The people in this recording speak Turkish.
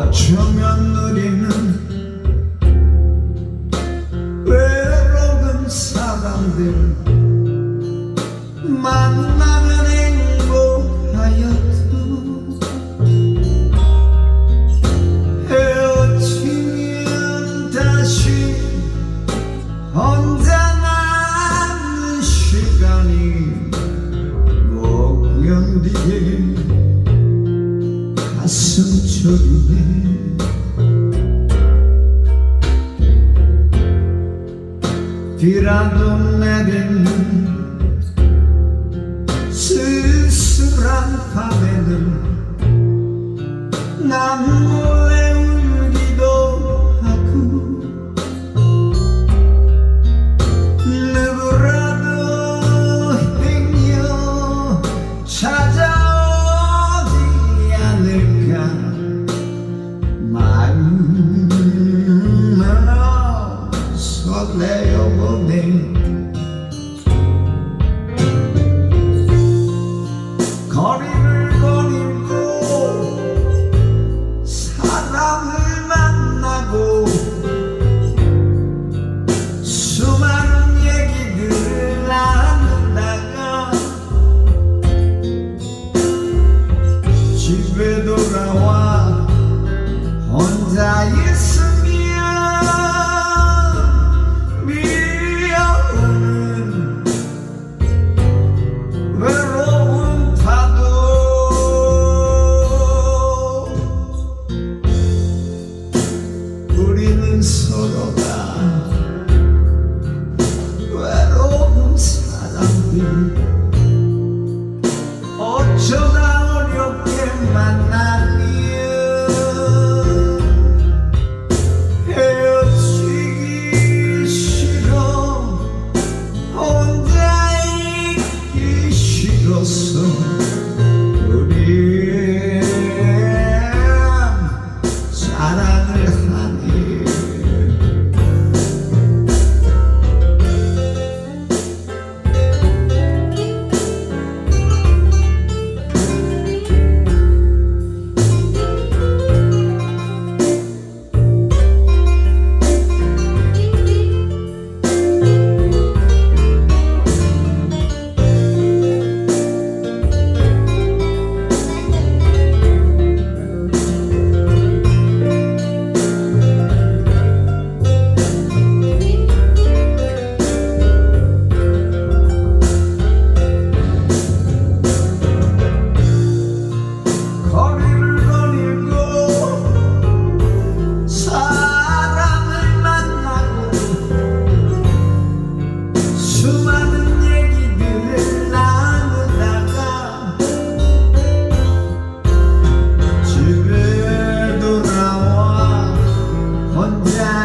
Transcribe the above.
어쩌면 우리는 Kasım çölüne Firanım nedim Süsüran favelim you. around.